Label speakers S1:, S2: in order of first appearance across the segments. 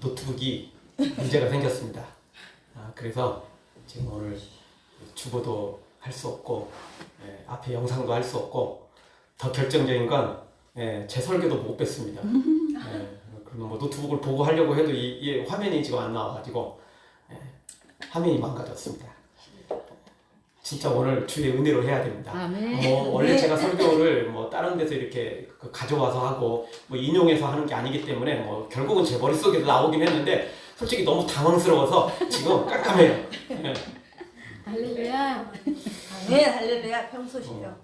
S1: 노트북이 문제가 생겼습니다. 아, 그래서 지금 오늘 주보도 할 수 없고 예, 앞에 영상도 할 수 없고 더 결정적인 건제 설계도 못 뺐습니다. 예, 그러면 뭐 노트북을 보고 하려고 해도 이, 이 화면이 지금 안 나와가지고 예, 화면이 망가졌습니다. 진짜 오늘 주의 은혜로 해야 됩니다.
S2: 아멘.
S1: 뭐 원래 제가 설교를 뭐 다른 데서 이렇게 그 가져와서 하고 뭐 인용해서 하는 게 아니기 때문에 뭐 결국은 제 머릿속에서 나오긴 했는데 솔직히 너무 당황스러워서 지금 깜깜해요. 예.
S2: 할렐루야.
S3: 아멘 할렐루야 평소시요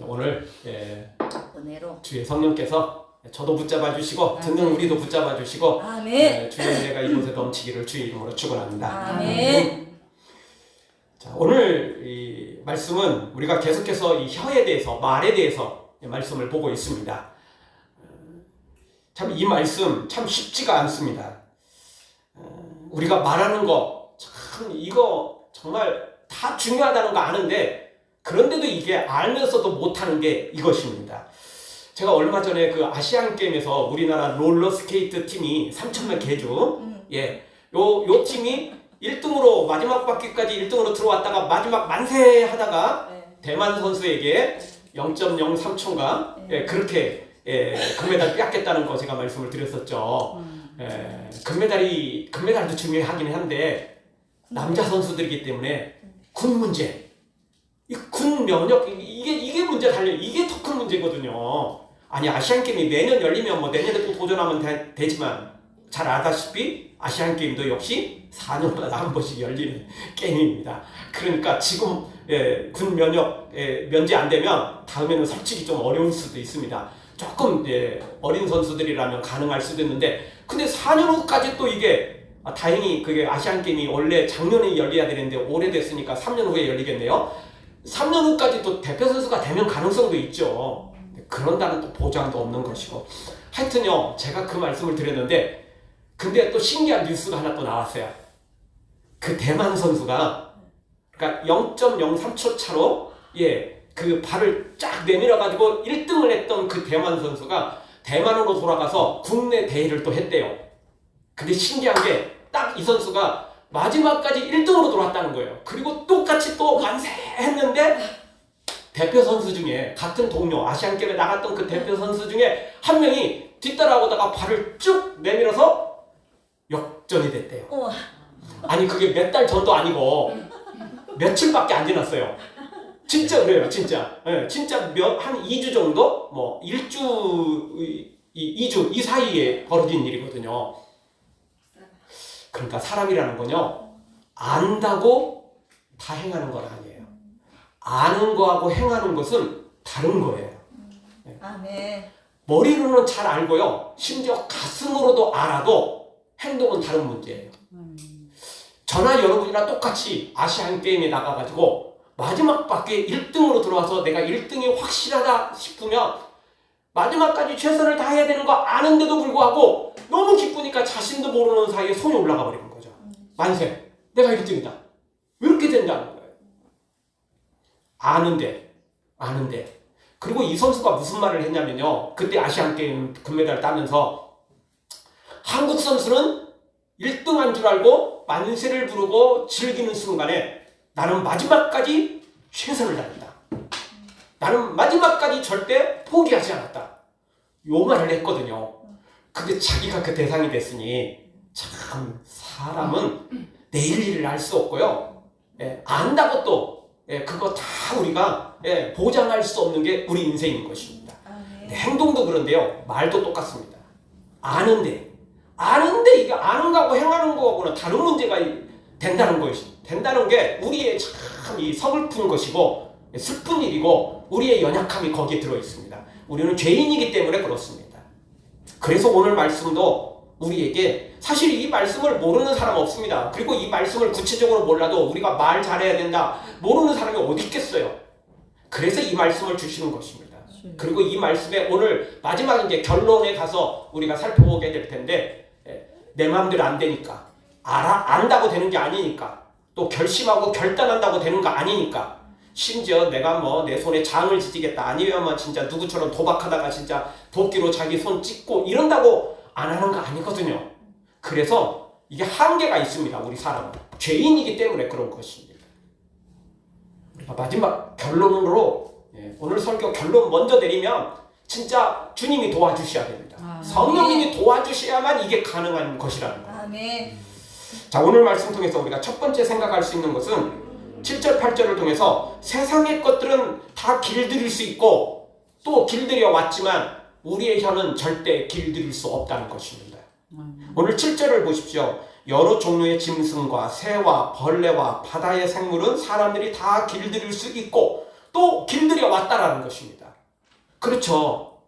S1: 오늘 예,
S3: 은혜로
S1: 주의 성령께서 저도 붙잡아 주시고 듣는 우리도 붙잡아 주시고
S3: 아멘
S1: 예, 주의 은혜가 이곳에 넘치기를 주의 이름으로 축원합니다.
S3: 아멘
S1: 자, 오늘 이 말씀은 우리가 계속해서 이 혀에 대해서 말에 대해서 이 말씀을 보고 있습니다. 참 이 말씀 참 쉽지가 않습니다. 어, 우리가 말하는 거 참 이거 정말 다 중요하다는 거 아는데 그런데도 이게 알면서도 못하는 게 이것입니다. 제가 얼마 전에 그 아시안 게임에서 우리나라 롤러 스케이트 팀이 3천명 개주
S3: 음.
S1: 예, 요, 요 팀이 1등으로 마지막 바퀴까지 1등으로 들어왔다가 마지막 만세 하다가
S3: 네.
S1: 대만 선수에게 0.03초인가 예, 그렇게 예, 금메달 뺏겠다는 거 제가 말씀을 드렸었죠. 예, 금메달이 금메달도 중요하긴 한데 남자 선수들이기 때문에 군 문제, 이군 면역 이게 이게 문제 달려 이게 더 큰 문제거든요. 아니 아시안 게임이 매년 열리면 뭐 내년에 또 도전하면 되, 되지만 잘 아다시피 아시안 게임도 역시 4년마다 한 번씩 열리는 게임입니다. 그러니까 지금 예, 군 면역 예, 면제 안 되면 다음에는 솔직히 좀 어려울 수도 있습니다. 조금 예, 어린 선수들이라면 가능할 수도 있는데 근데 4년 후까지 또 이게 아, 다행히 그게 아시안 게임이 원래 작년에 열려야 되는데 오래됐으니까 3년 후에 열리겠네요. 3년 후까지 또 대표 선수가 되면 가능성도 있죠. 그런다는 또 보장도 없는 것이고. 하여튼요, 제가 그 말씀을 드렸는데, 근데 또 신기한 뉴스가 하나 또 나왔어요. 그 대만 선수가, 그러니까 0.03초 차로, 예, 그 발을 쫙 내밀어 가지고 1등을 했던 그 대만 선수가 대만으로 돌아가서 국내 대회를 또 했대요. 근데 신기한 게 딱 이 선수가 마지막까지 1등으로 돌아왔다는 거예요. 그리고 똑같이 또 만세 했는데 대표 선수 중에 같은 동료 아시안 게임에 나갔던 그 대표 선수 중에 한 명이 뒤따라오다가 발을 쭉 내밀어서 역전이 됐대요.
S3: 우와
S1: 아니 그게 몇 달 전도 아니고 며칠밖에 안 지났어요. 진짜 그래요, 진짜. 예, 진짜 몇, 한 2주 정도? 뭐, 1주, 이, 2주, 이 사이에 벌어진 일이거든요. 그러니까 사람이라는 건요, 안다고 다 행하는 건 아니에요. 아는 거하고 행하는 것은 다른 거예요.
S3: 아멘
S1: 머리로는 잘 알고요, 심지어 가슴으로도 알아도 행동은 다른 문제예요. 저나 여러분이랑 똑같이 아시안 게임에 나가가지고 마지막 바퀴에 1등으로 들어와서 내가 1등이 확실하다 싶으면 마지막까지 최선을 다해야 되는 거 아는데도 불구하고 너무 기쁘니까 자신도 모르는 사이에 손이 올라가 버리는 거죠. 만세. 내가 1등이다. 왜 이렇게 된다는 거예요? 아는데, 아는데. 그리고 이 선수가 무슨 말을 했냐면요. 그때 아시안 게임 금메달 따면서 한국 선수는 1등 한 줄 알고 만세를 부르고 즐기는 순간에 나는 마지막까지 최선을 다했다. 나는 마지막까지 절대 포기하지 않았다. 요 말을 했거든요. 근데 자기가 그 대상이 됐으니 참 사람은 내일 일을 알 수 없고요. 예, 안다고 또 예, 그거 다 우리가 예, 보장할 수 없는 게 우리 인생인 것입니다.
S3: 아멘
S1: 네, 행동도 그런데요. 말도 똑같습니다. 아는데 아는데 이게 아는 거하고 행하는 거하고는 다른 문제가 이- 된다는 것이 된다는 게 우리의 참 이 서글픈 것이고 슬픈 일이고 우리의 연약함이 거기에 들어 있습니다. 우리는 죄인이기 때문에 그렇습니다. 그래서 오늘 말씀도 우리에게 사실 이 말씀을 모르는 사람 없습니다. 그리고 이 말씀을 구체적으로 몰라도 우리가 말 잘해야 된다 모르는 사람이 어디 있겠어요. 그래서 이 말씀을 주시는 것입니다. 그리고 이 말씀의 오늘 마지막 이제 결론에 가서 우리가 살펴보게 될 텐데 예, 내 마음대로 안 되니까 알아 안다고 되는 게 아니니까 또 결심하고 결단한다고 되는 거 아니니까 심지어 내가 뭐 내 손에 장을 지지겠다 아니면 뭐 진짜 누구처럼 도박하다가 진짜 도끼로 자기 손 찍고 이런다고 안 하는 거 아니거든요. 그래서 이게 한계가 있습니다. 우리 사람은 죄인이기 때문에 그런 것입니다. 마지막 결론으로 예, 오늘 설교 결론 먼저 내리면 진짜 주님이 도와주셔야 됩니다.
S2: 아.
S1: 성령님이 도와주셔야만 이게 가능한 것이라는 거예요.
S3: 아멘.
S1: 자 오늘 말씀 통해서 우리가 첫 번째 생각할 수 있는 것은 7절 8절을 통해서 세상의 것들은 다 길들일 수 있고 또 길들여 왔지만 우리의 혀는 절대 길들일 수 없다는 것입니다. 오늘 7절을 보십시오. 여러 종류의 짐승과 새와 벌레와 바다의 생물은 사람들이 다 길들일 수 있고 또 길들여 왔다라는 것입니다. 그렇죠.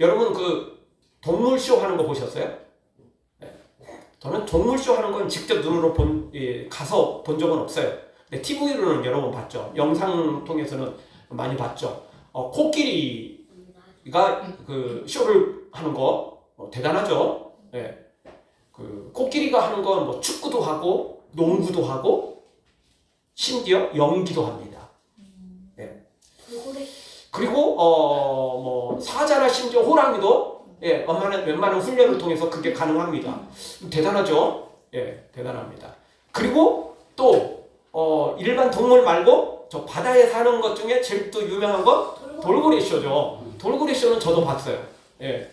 S1: 여러분 그 동물쇼 하는 거 보셨어요? 네. 저는 동물쇼 하는 건 직접 눈으로 본, 예, 가서 본 적은 없어요. 근데 TV로는 여러 번 봤죠. 영상 통해서는 많이 봤죠. 어, 코끼리가 그 쇼를 하는 거 어, 대단하죠. 예. 그 코끼리가 하는 건 뭐 축구도 하고 농구도 하고 심지어 연기도 합니다. 예. 그리고 어 뭐 사자나 심지어 호랑이도 예, 웬만한 웬만한 훈련을 통해서 그게 가능합니다. 대단하죠? 예, 대단합니다. 그리고 또 어, 일반 동물 말고 저 바다에 사는 것 중에 제일 또 유명한 건 돌고래 쇼죠. 돌고래 쇼는 저도 봤어요. 예,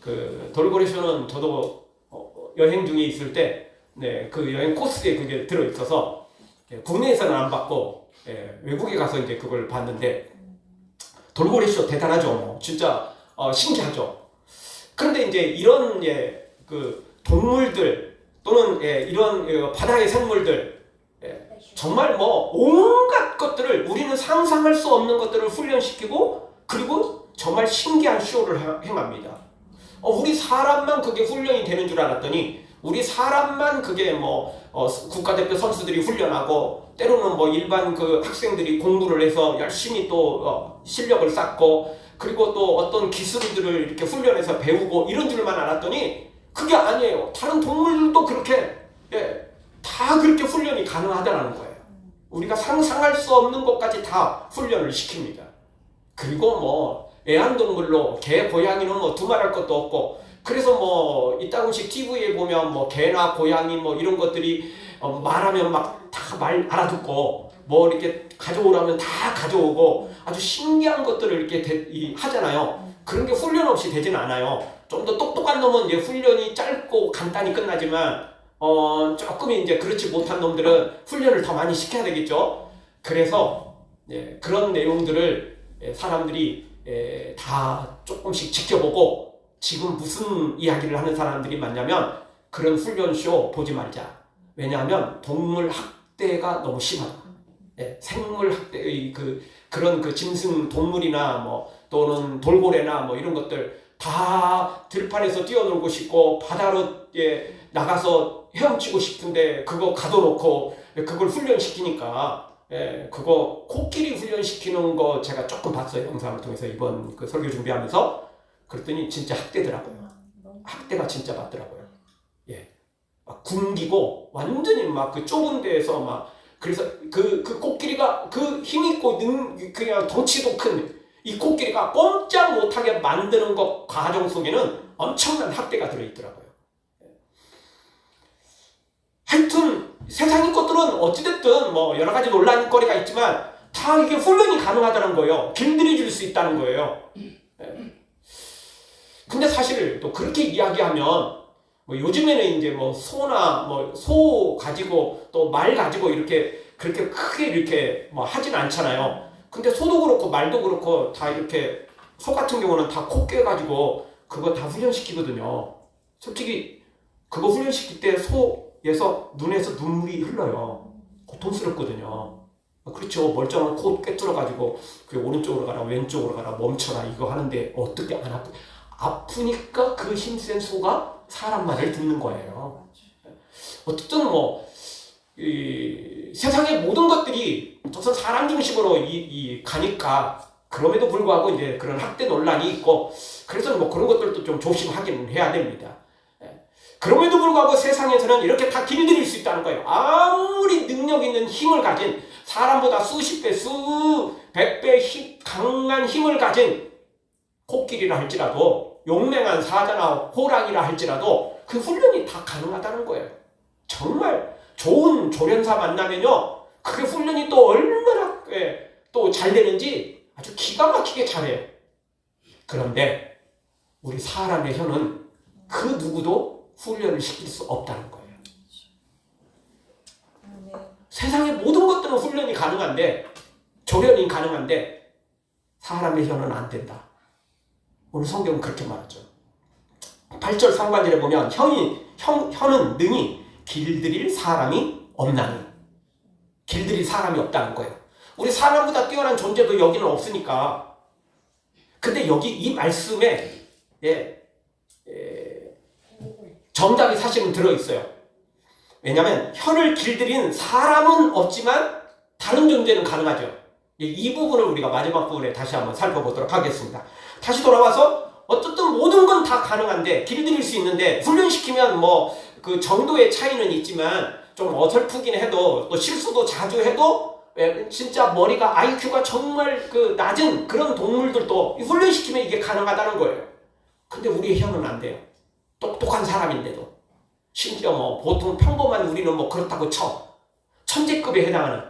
S1: 그 돌고래 쇼는 저도 어, 여행 중에 있을 때, 네, 그 여행 코스에 그게 들어 있어서 예, 국내에서는 안 봤고 예, 외국에 가서 이제 그걸 봤는데 돌고래 쇼 대단하죠. 뭐. 진짜 어, 신기하죠. 그런데 이제 이런 예, 그 동물들 또는 예, 이런 예, 바다의 생물들 예, 정말 뭐 온갖 것들을 우리는 상상할 수 없는 것들을 훈련시키고 그리고 정말 신기한 쇼를 하- 행합니다. 어, 우리 사람만 그게 훈련이 되는 줄 알았더니 우리 사람만 그게 뭐 어, 국가대표 선수들이 훈련하고 때로는 뭐 일반 그 학생들이 공부를 해서 열심히 또 어, 실력을 쌓고 그리고 또 어떤 기술들을 이렇게 훈련해서 배우고 이런 줄만 알았더니 그게 아니에요. 다른 동물들도 그렇게 예, 다 그렇게 훈련이 가능하다는 거예요. 우리가 상상할 수 없는 것까지 다 훈련을 시킵니다. 그리고 뭐 애완동물로 개, 고양이는 뭐 두말할 것도 없고 그래서 뭐 이따금씩 TV에 보면 뭐 개나 고양이 뭐 이런 것들이 어, 말하면 막 다 말 알아듣고 뭐 이렇게 가져오라면 다 가져오고 아주 신기한 것들을 이렇게 대- 이, 하잖아요. 그런 게 훈련 없이 되진 않아요. 좀 더 똑똑한 놈은 이제 훈련이 짧고 간단히 끝나지만 어 조금 이제 그렇지 못한 놈들은 훈련을 더 많이 시켜야 되겠죠. 그래서 예, 그런 내용들을 예, 사람들이 예, 다 조금씩 지켜보고 지금 무슨 이야기를 하는 사람들이 많냐면 그런 훈련쇼 보지 말자. 왜냐하면 동물 학대가 너무 심하다. 예, 생물 학대의 그 그런 그 짐승 동물이나 뭐 또는 돌고래나 뭐 이런 것들 다 들판에서 뛰어놀고 싶고 바다로 예, 나가서 헤엄치고 싶은데 그거 가둬놓고 그걸 훈련시키니까 예, 그거 코끼리 훈련시키는 거 제가 조금 봤어요 영상을 통해서 이번 그 설교 준비하면서 그랬더니 진짜 학대더라고요 학대가 진짜 맞더라고요 예, 막 굶기고 완전히 막 그 좁은 데에서 막 그래서 그, 그 코끼리가 그 힘있고 능, 그냥 덩치도 큰 이 코끼리가 꼼짝 못하게 만드는 것 과정 속에는 엄청난 학대가 들어있더라고요. 하여튼 세상의 것들은 어찌됐든 뭐 여러 가지 논란거리가 있지만 다 이게 훈련이 가능하다는 거예요. 길들여 줄수 있다는 거예요. 예. 근데 사실 또 그렇게 이야기하면 뭐 요즘에는 이제 뭐 소나 뭐 소 가지고 또 말 가지고 이렇게 그렇게 크게 이렇게 뭐 하진 않잖아요. 근데 소도 그렇고 말도 그렇고 다 이렇게 소 같은 경우는 다 코 깨가지고 그거 다 훈련시키거든요. 솔직히 그거 훈련시킬 때 소에서 눈에서 눈물이 흘러요. 고통스럽거든요. 그렇죠. 멀쩡한 코 깨뚫어가지고 그 오른쪽으로 가라 왼쪽으로 가라 멈춰라 이거 하는데 어떻게 안 아프? 아프니까 그 힘센 소가 사람 말을 듣는 거예요. 어쨌든 뭐, 이 세상의 모든 것들이 우선 사람 중심으로 이, 이 가니까 그럼에도 불구하고 이제 그런 학대 논란이 있고 그래서 뭐 그런 것들도 좀 조심하긴 해야 됩니다. 예. 그럼에도 불구하고 세상에서는 이렇게 다 길들일 수 있다는 거예요. 아무리 능력 있는 힘을 가진 사람보다 수십 배, 수백 배 힘, 강한 힘을 가진 코끼리라 할지라도 용맹한 사자나 호랑이라 할지라도 그 훈련이 다 가능하다는 거예요. 정말 좋은 조련사 만나면요. 그게 훈련이 또 얼마나 또잘 되는지 아주 기가 막히게 잘해요. 그런데 우리 사람의 혀는 그 누구도 훈련을 시킬 수 없다는 거예요. 세상의 모든 것들은 훈련이 가능한데 조련이 가능한데 사람의 혀는 안 된다. 오늘 성경은 그렇게 말하죠. 8절 상반절에 보면 혀이, 혀, 혀는 능히 길들일 사람이 없나니 길들일 사람이 없다는 거예요. 우리 사람보다 뛰어난 존재도 여기는 없으니까 근데 여기 이 말씀에 예, 예, 정답이 사실은 들어 있어요. 왜냐하면 혀를 길들인 사람은 없지만 다른 존재는 가능하죠. 이- 이 부분을 우리가 마지막 부분에 다시 한번 살펴보도록 하겠습니다. 다시 돌아와서 어쨌든 모든 건 다 가능한데 길들일 수 있는데 훈련시키면 뭐 그 정도의 차이는 있지만 좀 어설프긴 해도 또 실수도 자주 해도 예, 진짜 머리가 IQ가 정말 그 낮은 그런 동물들도 훈련시키면 이게 가능하다는 거예요. 근데 우리의 혀는 안 돼요. 똑똑한 사람인데도. 심지어 뭐 보통 평범한 우리는 뭐 그렇다고 쳐. 천재급에 해당하는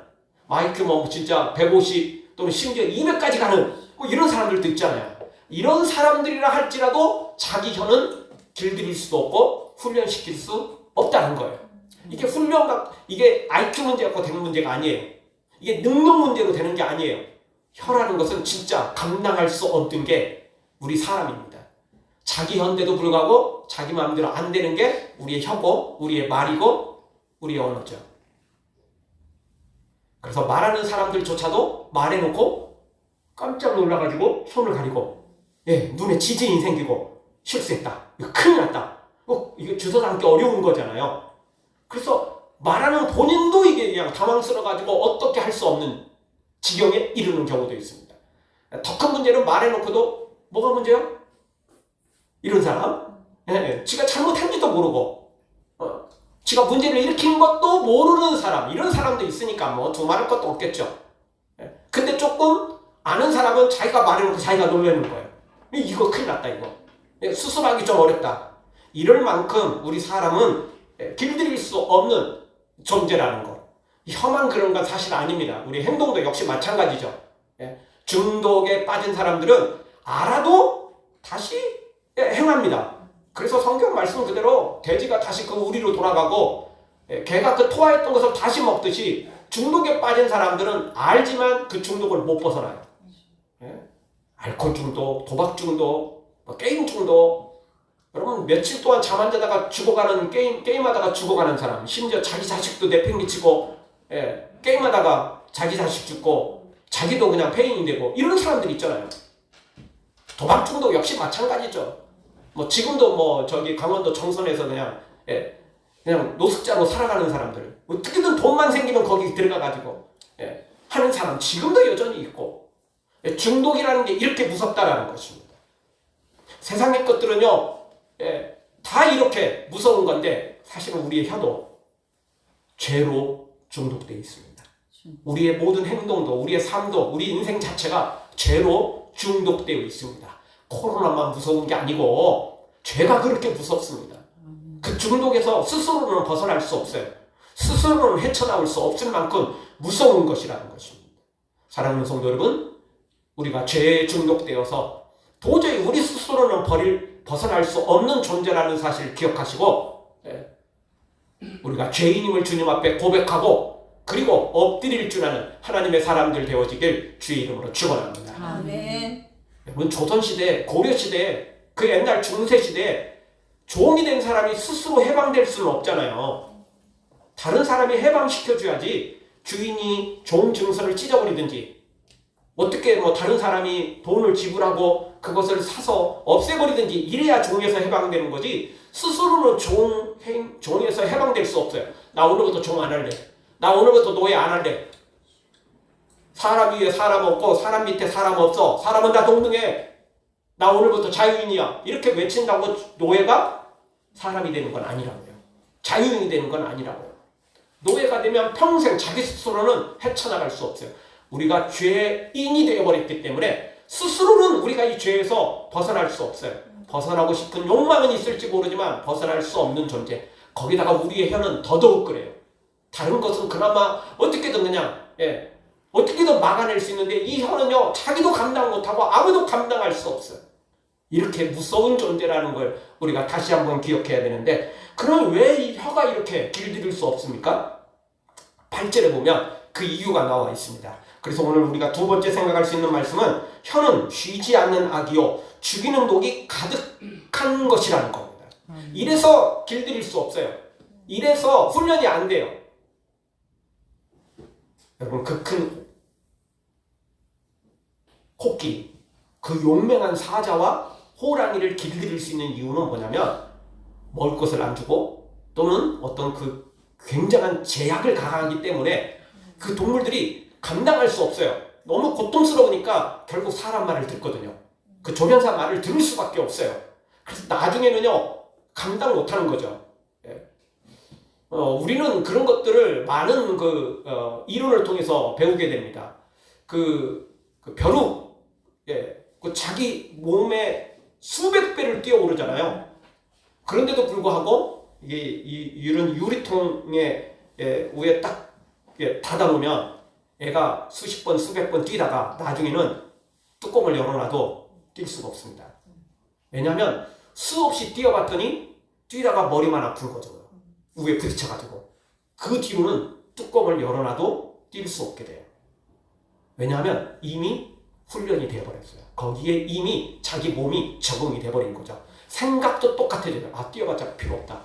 S1: 마이크 뭐 진짜 150 또는 심지어 200까지 가는 뭐 이런 사람들도 있잖아요. 이런 사람들이라 할지라도 자기 혀는 길들일 수도 없고 훈련시킬 수 없다는 거예요. 이게 훈련과 이게 IQ 문제 갖고 되는 문제가 아니에요. 이게 능력 문제로 되는 게 아니에요. 혀라는 것은 진짜 감당할 수 없는 게 우리 사람입니다. 자기 혀인데도 불구하고 자기 마음대로 안 되는 게 우리의 혀고 우리의 말이고 우리의 언어죠. 그래서 말하는 사람들조차도 말해놓고 깜짝 놀라가지고 손을 가리고 예 눈에 지진이 생기고 실수했다 이거 큰일 났다 어, 이거 주워 담기 어려운 거잖아요 그래서 말하는 본인도 이게 그냥 당황스러워가지고 어떻게 할 수 없는 지경에 이르는 경우도 있습니다 더 큰 문제는 말해놓고도 뭐가 문제요? 이런 사람 예, 예, 지가 잘못한지도 모르고 어, 지가 문제를 일으킨 것도 모르는 사람 이런 사람도 있으니까 뭐 두말할 것도 없겠죠. 예. 근데 조금 아는 사람은 자기가 말해놓고 자기가 놀라는 거예요. 이거 큰일 났다 이거. 예, 수습하기 좀 어렵다. 이럴 만큼 우리 사람은 예, 길들일 수 없는 존재라는 거. 혀만 그런 건 사실 아닙니다. 우리 행동도 역시 마찬가지죠. 예. 중독에 빠진 사람들은 알아도 다시 예, 행합니다. 그래서 성경 말씀 그대로 돼지가 다시 그 우리로 돌아가고 예, 개가 그 토하였던 것을 다시 먹듯이 중독에 빠진 사람들은 알지만 그 중독을 못 벗어나요. 예? 알코올 중독, 도박 중독, 뭐 게임 중독. 여러분 며칠 동안 잠 안 자다가 죽어가는 게임 게임하다가 죽어가는 사람, 심지어 자기 자식도 내팽개치고 예, 게임하다가 자기 자식 죽고 자기도 그냥 폐인이 되고 이런 사람들 있잖아요. 도박 중독 역시 마찬가지죠. 뭐 지금도 뭐 저기 강원도 정선에서 그냥 예, 그냥 노숙자로 살아가는 사람들 어떻게든 돈만 생기면 거기 들어가 가지고 예, 하는 사람 지금도 여전히 있고 예, 중독이라는 게 이렇게 무섭다라는 것입니다. 세상의 것들은요 예, 다 이렇게 무서운 건데 사실은 우리의 혀도 죄로 중독되어 있습니다. 우리의 모든 행동도 우리의 삶도 우리 인생 자체가 죄로 중독되어 있습니다. 코로나만 무서운 게 아니고 죄가 그렇게 무섭습니다. 그 중독에서 스스로는 벗어날 수 없어요. 스스로는 헤쳐나올 수 없을 만큼 무서운 것이라는 것입니다. 사랑하는 성도 여러분, 우리가 죄에 중독되어서 도저히 우리 스스로는 버릴 벗어날 수 없는 존재라는 사실을 기억하시고 예, 우리가 죄인임을 주님 앞에 고백하고 그리고 엎드릴 줄 아는 하나님의 사람들 되어지길 주의 이름으로 축원합니다.
S3: 아멘.
S1: 여러분 조선 시대, 고려 시대, 그 옛날 중세 시대 종이 된 사람이 스스로 해방될 수는 없잖아요. 다른 사람이 해방시켜 줘야지 주인이 종 증서를 찢어버리든지 어떻게 뭐 다른 사람이 돈을 지불하고 그것을 사서 없애버리든지 이래야 종에서 해방되는 거지 스스로는 종, 행, 종에서 해방될 수 없어요. 나 오늘부터 종 안 할래. 나 오늘부터 노예 안 할래. 사람 위에 사람 없고 사람 밑에 사람 없어. 사람은 다 동등해. 나 오늘부터 자유인이야. 이렇게 외친다고 노예가 사람이 되는 건 아니라고요. 자유인이 되는 건 아니라고요. 노예가 되면 평생 자기 스스로는 헤쳐나갈 수 없어요. 우리가 죄인이 되어버렸기 때문에 스스로는 우리가 이 죄에서 벗어날 수 없어요. 벗어나고 싶은 욕망은 있을지 모르지만 벗어날 수 없는 존재. 거기다가 우리의 혀는 더더욱 그래요. 다른 것은 그나마 어떻게든 그냥 예, 어떻게든 막아낼 수 있는데 이 혀는요 자기도 감당 못하고 아무도 감당할 수 없어요. 이렇게 무서운 존재라는 걸 우리가 다시 한번 기억해야 되는데 그럼 왜 이 혀가 이렇게 길들일 수 없습니까? 8절에 보면 그 이유가 나와 있습니다. 그래서 오늘 우리가 두 번째 생각할 수 있는 말씀은 혀는 쉬지 않는 악이요 죽이는 독이 가득한 것이라는 겁니다. 이래서 길들일 수 없어요. 이래서 훈련이 안 돼요. 여러분 그 큰 코끼리 그 용맹한 사자와 호랑이를 길들일 수 있는 이유는 뭐냐면 먹을 것을 안 주고 또는 어떤 그 굉장한 제약을 가하기 때문에 그 동물들이 감당할 수 없어요. 너무 고통스러우니까 결국 사람 말을 듣거든요. 그 조련사 말을 들을 수밖에 없어요. 그래서 나중에는요 감당 못 하는 거죠. 예. 어, 우리는 그런 것들을 많은 그 어, 이론을 통해서 배우게 됩니다. 그, 그 벼룩, 예, 그 자기 몸에 수백 배를 뛰어오르잖아요. 그런데도 불구하고 이게 이, 이런 유리통에 예, 위에 딱 예, 닫아놓으면 애가 수십 번, 수백 번 뛰다가 나중에는 뚜껑을 열어놔도 뛸 수가 없습니다. 왜냐하면 수없이 뛰어봤더니 뛰다가 머리만 아픈 거죠. 위에 부딪혀가지고 그 뒤로는 뚜껑을 열어놔도 뛸 수 없게 돼요. 왜냐하면 이미 훈련이 되어버렸어요. 거기에 이미 자기 몸이 적응이 돼버린 거죠. 생각도 똑같아져요. 아 뛰어봤자 필요 없다.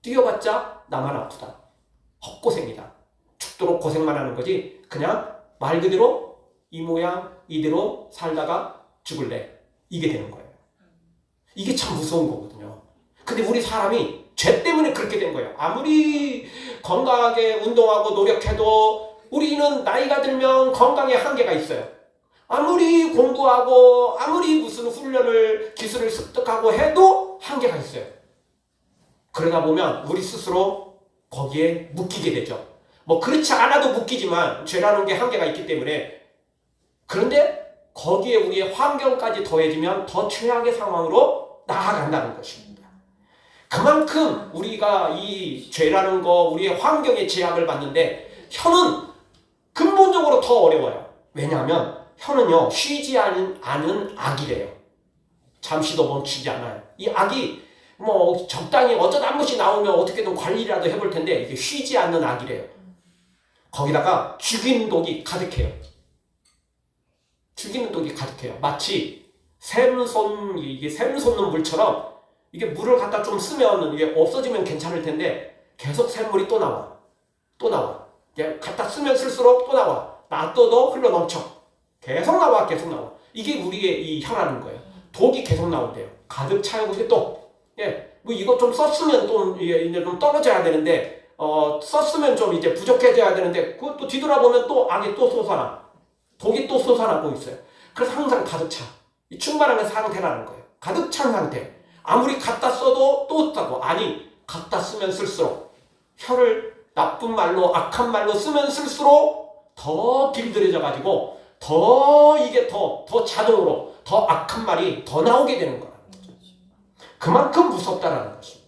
S1: 뛰어봤자 나만 아프다. 헛고생이다. 죽도록 고생만 하는 거지. 그냥 말 그대로 이 모양 이대로 살다가 죽을래. 이게 되는 거예요. 이게 참 무서운 거거든요. 근데 우리 사람이 죄 때문에 그렇게 된 거예요. 아무리 건강하게 운동하고 노력해도 우리는 나이가 들면 건강에 한계가 있어요. 아무리 공부하고 아무리 무슨 훈련을 기술을 습득하고 해도 한계가 있어요. 그러다 보면 우리 스스로 거기에 묶이게 되죠. 뭐 그렇지 않아도 묶이지만 죄라는 게 한계가 있기 때문에 그런데 거기에 우리의 환경까지 더해지면 더 최악의 상황으로 나아간다는 것입니다. 그만큼 우리가 이 죄라는 거 우리의 환경에 제약을 받는데 혀는 근본적으로 더 어려워요. 왜냐하면 혀는요 쉬지 않은, 않은 악이래요. 잠시도 멈추지 않아요. 이 악이 뭐 적당히 어쩌다 한 번씩 나오면 어떻게든 관리라도 해볼 텐데 이게 쉬지 않는 악이래요. 거기다가 죽이는 독이 가득해요. 죽이는 독이 가득해요. 마치 샘솟 이게 샘솟는 물처럼 이게 물을 갖다 좀 쓰면 이게 없어지면 괜찮을 텐데 계속 샘물이 또 나와. 또 나와. 갖다 쓰면 쓸수록 또 나와. 놔둬도 흘러 넘쳐. 계속 나와, 계속 나와. 이게 우리의 이 혀라는 거예요. 독이 계속 나온대요. 가득 이게 또, 예, 뭐 이거 좀 썼으면 또 이제 좀 떨어져야 되는데, 어, 썼으면 좀 이제 부족해져야 되는데, 그것도 뒤돌아보면 또 악이 또 솟아나. 독이 또 솟아나고 있어요. 그래서 항상 가득 차. 이 충만한 상태라는 거예요. 가득 찬 상태. 아무리 갖다 써도 또 없다고. 아니, 갖다 쓰면 쓸수록 혀를 나쁜 말로, 악한 말로 쓰면 쓸수록 더 길들여져 가지고 더 이게 더, 더 자동으로 더 악한 말이 더 나오게 되는 거라는 거죠. 그만큼 무섭다라는 것입니다.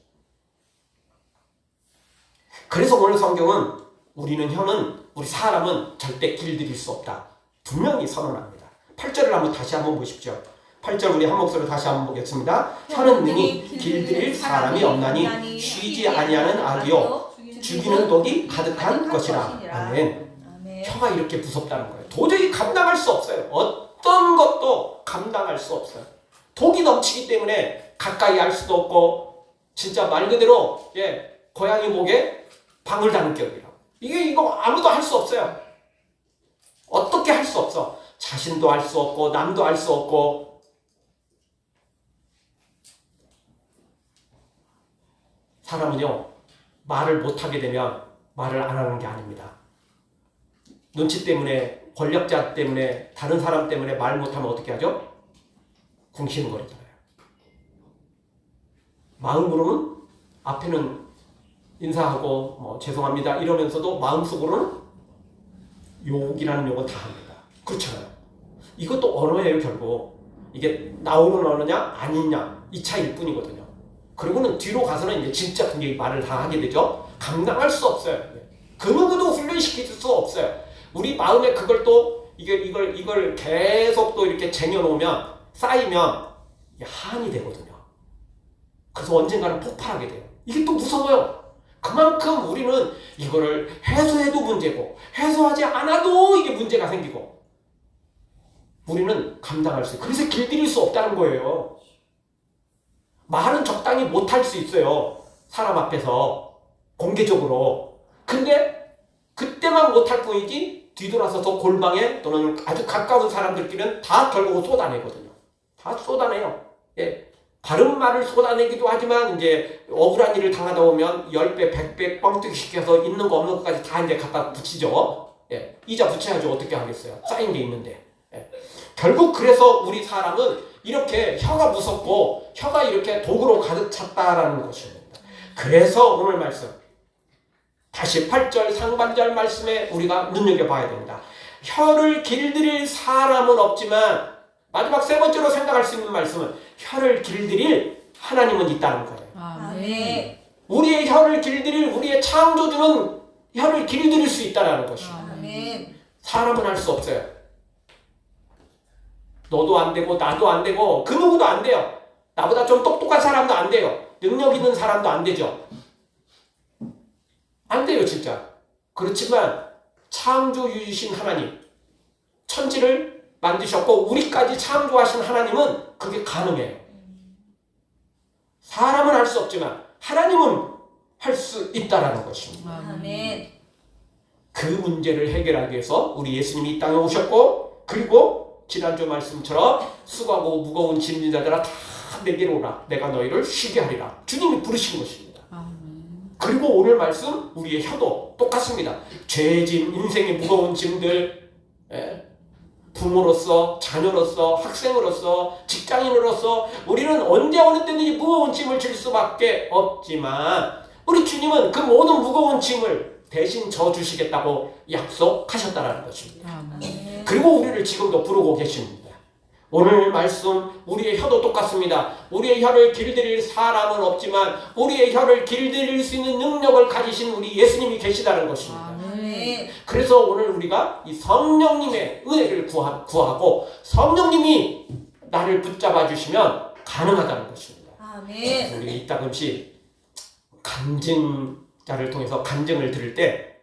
S1: 그래서 오늘 성경은 우리는 혀는, 우리 사람은 절대 길들일 수 없다. 분명히 선언합니다. 8절을 한번 다시 한번 보십시오. 8절 우리 한 목소리로 다시 한번 보겠습니다. 혀는 능히 길들일 사람이 없나니 쉬지 아니하는 악이요 죽이는 독이 가득한 것이라. 아멘. 혀가 이렇게 무섭다는 거예요. 도저히 감당할 수 없어요. 어떤 것도 감당할 수 없어요. 독이 넘치기 때문에 가까이 할 수도 없고 진짜 말 그대로 예 고양이 목에 방울 다는 격이라. 이게 이거 아무도 할 수 없어요. 어떻게 할 수 없어. 자신도 할 수 없고 남도 할 수 없고 사람은요 말을 못하게 되면 말을 안 하는 게 아닙니다. 눈치 때문에 권력자 때문에 다른 사람 때문에 말 못하면 어떻게 하죠? 궁시렁거리잖아요. 마음으로는 앞에는 인사하고 뭐 죄송합니다 이러면서도 마음속으로는 욕이라는 욕은 다 합니다. 그렇잖아요. 이것도 언어예요 결국. 이게 나오는 언어냐 아니냐 이 차이일 뿐이거든요. 그리고는 뒤로 가서는 이제 진짜 굉장히 말을 다 하게 되죠. 감당할 수 없어요. 그 누구도 훈련시킬 수 없어요. 우리 마음에 그걸 또 이게 이걸 이걸 계속 또 이렇게 쟁여놓으면 쌓이면 한이 되거든요. 그래서 언젠가는 폭발하게 돼요. 이게 또 무서워요. 그만큼 우리는 이거를 해소해도 문제고 해소하지 않아도 이게 문제가 생기고 우리는 감당할 수. 그래서 길들일 수 없다는 거예요. 말은 적당히 못할 수 있어요. 사람 앞에서 공개적으로. 근데 그때만 못할 뿐이지 뒤돌아서서 골방에 또는 아주 가까운 사람들끼리는 다 결국 쏟아내거든요. 다 쏟아내요. 예. 바른 말을 쏟아내기도 하지만 이제 억울한 일을 당하다 보면 10배, 100배 뻥튀기 시켜서 있는 거 없는 것까지 다 이제 갖다 붙이죠. 예. 이자 붙여야죠. 어떻게 하겠어요. 쌓인 게 있는데. 예. 결국 그래서 우리 사람은 이렇게 혀가 무섭고 혀가 이렇게 독으로 가득 찼다라는 것입니다. 그래서 오늘 말씀 다시 8절 상반절 말씀에 우리가 눈여겨봐야 됩니다. 혀를 길들일 사람은 없지만 마지막 세 번째로 생각할 수 있는 말씀은 혀를 길들일 하나님은 있다는 거예요.
S3: 아멘.
S1: 우리의 혀를 길들일 우리의 창조주는 혀를 길들일 수 있다는 것입니다.
S3: 아멘.
S1: 사람은 할 수 없어요. 너도 안 되고 나도 안 되고 그 누구도 안 돼요. 나보다 좀 똑똑한 사람도 안 돼요. 능력 있는 사람도 안 되죠. 안 돼요, 진짜. 그렇지만 창조주이신 하나님, 천지를 만드셨고 우리까지 창조하신 하나님은 그게 가능해요. 사람은 할 수 없지만 하나님은 할 수 있다라는 것입니다.
S3: 아멘.
S1: 그 문제를 해결하기 위해서 우리 예수님이 이 땅에 오셨고 그리고 지난주 말씀처럼 수고하고 무거운 짐진 자들아 다 내게로 오라 내가 너희를 쉬게 하리라 주님이 부르신 것입니다 그리고 오늘 말씀 우리의 혀도 똑같습니다 죄짐 인생의 무거운 짐들 예, 부모로서 자녀로서 학생으로서 직장인으로서 우리는 언제 어느 때든지 무거운 짐을 질 수밖에 없지만 우리 주님은 그 모든 무거운 짐을 대신 져 주시겠다고 약속하셨다는 것입니다. 그리고 우리를 지금도 부르고 계십니다. 오늘 말씀 우리의 혀도 똑같습니다. 우리의 혀를 길들일 사람은 없지만 우리의 혀를 길들일 수 있는 능력을 가지신 우리 예수님이 계시다는 것입니다. 그래서 오늘 우리가 이 성령님의 은혜를 구하, 구하 고 성령님이 나를 붙잡아 주시면 가능하다는 것입니다.
S3: 아멘.
S1: 우리 이따금씩 간증자를 통해서 간증을 들을 때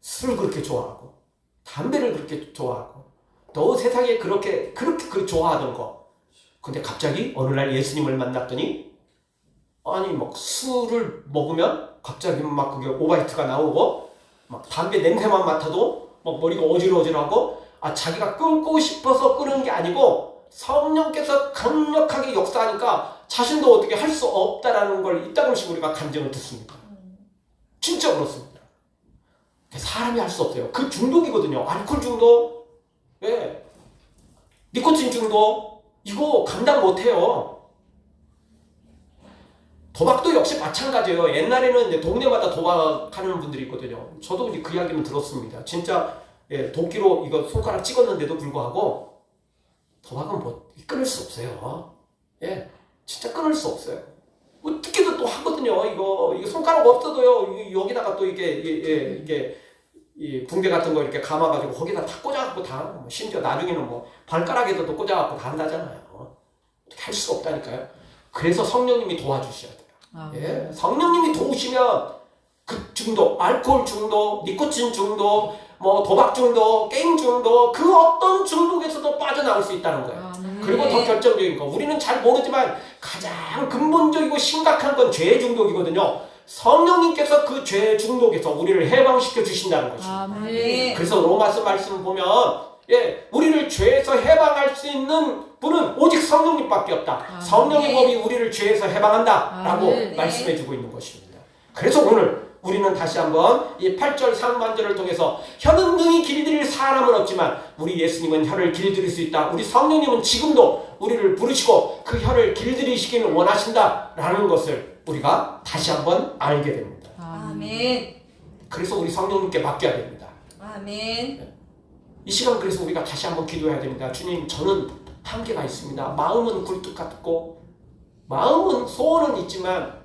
S1: 술을 그렇게 좋아하고 담배를 그렇게 좋아하고 또 세상에 그렇게 그렇게 그 좋아하던 거 근데 갑자기 어느 날 예수님을 만났더니 아니 막 술을 먹으면 갑자기 막 그게 오바이트가 나오고 막 담배 냄새만 맡아도 막 머리가 어지러워지라고 아 자기가 끊고 싶어서 끊은 게 아니고 성령께서 강력하게 역사하니까 자신도 어떻게 할 수 없다라는 걸 이따금씩 우리가 간증을 듣습니다. 진짜 그렇습니다. 사람이 할 수 없어요. 그 중독이거든요. 알코올 중독, 예, 니코틴 중독 이거 감당 못해요. 도박도 역시 마찬가지예요. 옛날에는 이제 동네마다 도박하는 분들이 있거든요. 저도 이제 그 이야기는 들었습니다. 진짜 예, 도끼로 이거 손가락 찍었는데도 불구하고 도박은 뭐 끊을 수 없어요. 예, 진짜 끊을 수 없어요. 어떻게든 또 하거든요. 이거 이거 손가락 없어도요. 여기다가 또 이게 예, 이게 이 붕대 같은 거 이렇게 감아가지고 거기다 다 꽂아갖고 다뭐 심지어 나중에는 뭐 발가락에도 또 꽂아갖고 다 한다잖아요. 할 수가 없다니까요. 그래서 성령님이 도와주셔야 돼 요. 예, 성령님이 도우시면 그 중독, 알코올 중독, 니코틴 중독, 뭐 도박 중독, 게임 중독, 그 어떤 중독에서도 빠져나올 수 있다는 거예요. 그리고 더 결정적인 거, 우리는 잘 모르지만 가장 근본적이고 심각한 건 죄 중독이거든요. 성령님께서 그 죄 중독에서 우리를 해방시켜 주신다는 것입니다.
S3: 아멘.
S1: 그래서 로마서 말씀 보면 예, 우리를 죄에서 해방할 수 있는 분은 오직 성령님밖에 없다.
S2: 아멘.
S1: 성령의 법이 우리를 죄에서 해방한다라고
S2: 아멘.
S1: 말씀해주고 있는 것입니다. 그래서 오늘 우리는 다시 한번 이 8절 상반절을 통해서 혀는 능히 길들일 사람은 없지만 우리 예수님은 혀를 길들일 수 있다. 우리 성령님은 지금도 우리를 부르시고 그 혀를 길들이시기를 원하신다라는 것을 우리가 다시 한번 알게 됩니다.
S3: 아멘.
S1: 그래서 우리 성령님께 맡겨야 됩니다.
S3: 아멘.
S1: 이 시간 그래서 우리가 다시 한번 기도해야 됩니다. 주님, 저는 한계가 있습니다. 마음은 굴뚝 같고, 마음은 소원은 있지만,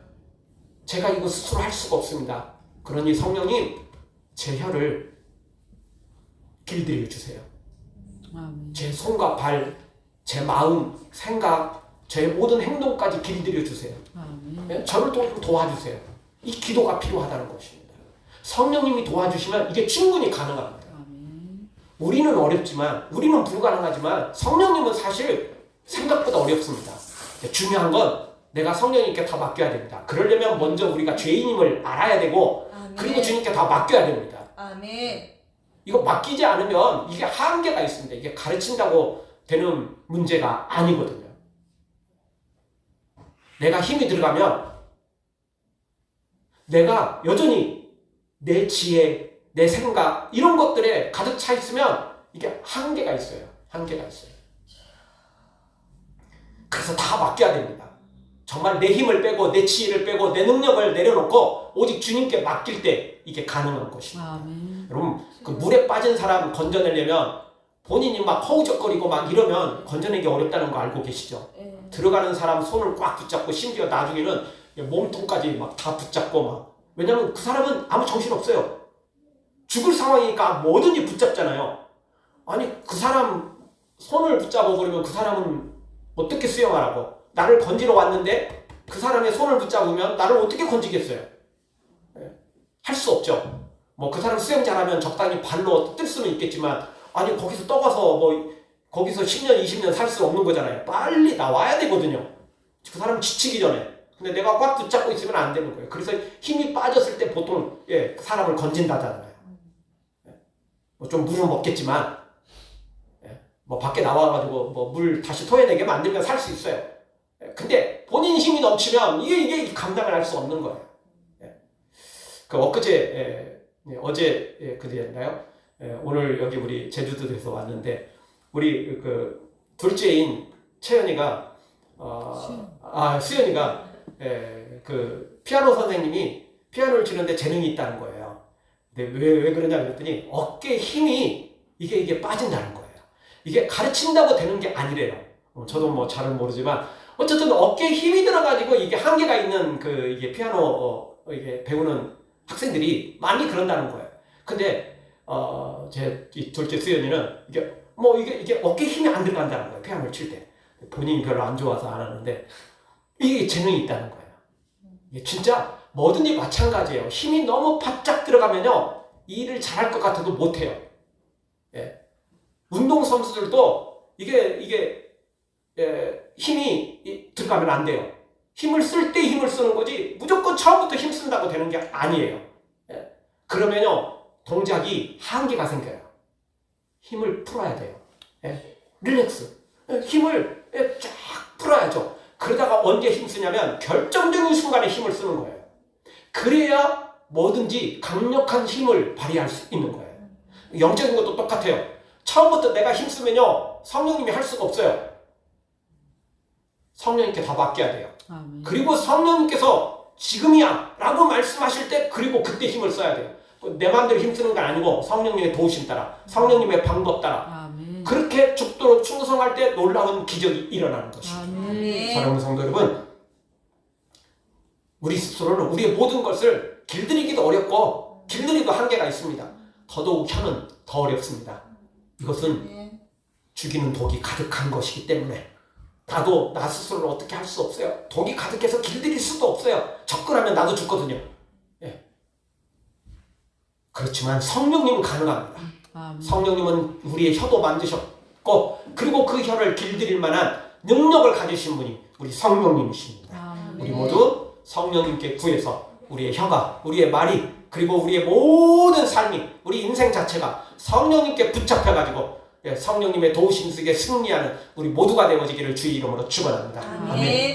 S1: 제가 이거 스스로 할 수가 없습니다. 그러니 성령님, 제 혀를 길들여 주세요. 제 손과 발, 제 마음, 생각, 제 모든 행동까지 길들여 주세요. 예? 저를 도, 도와주세요. 이 기도가 필요하다는 것입니다. 성령님이 도와주시면 이게 충분히 가능합니다. 우리는 어렵지만, 우리는 불가능하지만, 성령님은 사실 생각보다 어렵습니다. 예, 중요한 건 내가 성령님께 다 맡겨야 됩니다. 그러려면 먼저 우리가 죄인임을 알아야 되고, 그리고
S3: 아멘.
S1: 주님께 다 맡겨야 됩니다.
S3: 아멘.
S1: 이거 맡기지 않으면 이게 한계가 있습니다. 이게 가르친다고 되는 문제가 아니거든요. 내가 힘이 들어가면 내가 여전히 내 지혜, 내 생각 이런 것들에 가득 차 있으면 이게 한계가 있어요. 한계가 있어요. 그래서 다 맡겨야 됩니다. 정말 내 힘을 빼고 내 지혜를 빼고 내 능력을 내려놓고 오직 주님께 맡길 때 이게 가능한 것입니다.
S2: 아멘.
S1: 여러분 그 물에 빠진 사람 건져내려면 본인이 막 허우적거리고 막 이러면 건져내기 어렵다는 거 알고 계시죠?
S3: 예.
S1: 들어가는 사람 손을 꽉 붙잡고 심지어 나중에는 몸통까지 막 다 붙잡고 막 왜냐면 그 사람은 아무 정신 없어요. 죽을 상황이니까 뭐든지 붙잡잖아요. 아니 그 사람 손을 붙잡아 버리면 그 사람은 어떻게 수영하라고? 나를 건지러 왔는데 그 사람의 손을 붙잡으면 나를 어떻게 건지겠어요? 할 수 없죠. 뭐 그 사람 수영 잘하면 적당히 발로 뜰 수는 있겠지만 아니 거기서 떠가서 뭐 거기서 10년 20년 살 수 없는 거잖아요. 빨리 나와야 되거든요. 그 사람 지치기 전에. 근데 내가 꽉 붙잡고 있으면 안 되는 거예요. 그래서 힘이 빠졌을 때 보통 예, 그 사람을 건진다잖아요. 뭐 좀 물은 먹겠지만 예, 뭐 밖에 나와가지고 뭐 물 다시 토해내게 만들면 살 수 있어요. 예, 근데 본인 힘이 넘치면 이게 이게 감당을 할 수 없는 거예요. 예. 그 엊그제 어제 예, 그제였나요? 예, 오늘 여기 우리 제주도에서 왔는데 우리 그 둘째인 채연이가 어, 아 수연이가 예, 그 피아노 선생님이 피아노를 치는데 재능이 있다는 거예요. 근데 왜, 왜 그러냐 그랬더니 어깨 힘이 이게 이게 빠진다는 거예요. 이게 가르친다고 되는 게 아니래요. 어, 저도 뭐 잘은 모르지만 어쨌든 어깨에 힘이 들어가지고 이게 한계가 있는 그 이게 피아노 어, 이게 배우는 학생들이 많이 그런다는 거예요. 근데 어제이 둘째 수연이는 이게 뭐 이게 이게 어깨 힘이 안 들어간다는 거예요. 피아노를 칠 때. 본인이 별로 안 좋아서 안 하는데 이게 재능이 있다는 거예요. 진짜 뭐든지 마찬가지예요. 힘이 너무 바짝 들어가면요 이 일을 잘할 것 같아도 못해요. 예. 운동 선수들도 이게 이게 예, 힘이 이- 들어가면 안 돼요. 힘을 쓸 때 힘을 쓰는 거지 무조건 처음부터 힘 쓴다고 되는 게 아니에요. 예. 그러면요 동작이 한계가 생겨요. 힘을 풀어야 돼요. 예. 릴렉스. 예, 힘을 예, 쫙 풀어야죠. 그러다가 언제 힘 쓰냐면 결정적인 순간에 힘을 쓰는 거예요. 그래야 뭐든지 강력한 힘을 발휘할 수 있는 거예요. 영적인 것도 똑같아요. 처음부터 내가 힘 쓰면요 성령님이 할 수가 없어요. 성령님께 다 맡겨야 돼요.
S2: 아멘.
S1: 그리고 성령님께서 지금이야 라고 말씀하실 때 그리고 그때 힘을 써야 돼요. 내 마음대로 힘 쓰는 건 아니고 성령님의 도우심 따라 성령님의 방법 따라
S2: 아멘.
S1: 그렇게 죽도록 충성할 때 놀라운 기적이 일어나는 것입니다.
S2: 아멘.
S1: 사랑하는 성도 여러분, 우리 스스로는 우리의 모든 것을 길들이기도 어렵고 길들이도 한계가 있습니다. 더더욱 혀는 더 어렵습니다. 이것은
S3: 아멘.
S1: 죽이는 독이 가득한 것이기 때문에 나도 나 스스로를 어떻게 할 수 없어요. 독이 가득해서 길들일 수도 없어요. 접근하면 나도 죽거든요. 예. 그렇지만 성령님은 가능합니다. 성령님은 우리의 혀도 만드셨고 그리고 그 혀를 길들일 만한 능력을 가지신 분이 우리 성령님이십니다. 우리 모두 성령님께 구해서 우리의 혀가 우리의 말이 그리고 우리의 모든 삶이 우리 인생 자체가 성령님께 붙잡혀 가지고 성령님의 도우심 속에 승리하는 우리 모두가 되어지기를 주의 이름으로 축원합니다.
S3: 아멘.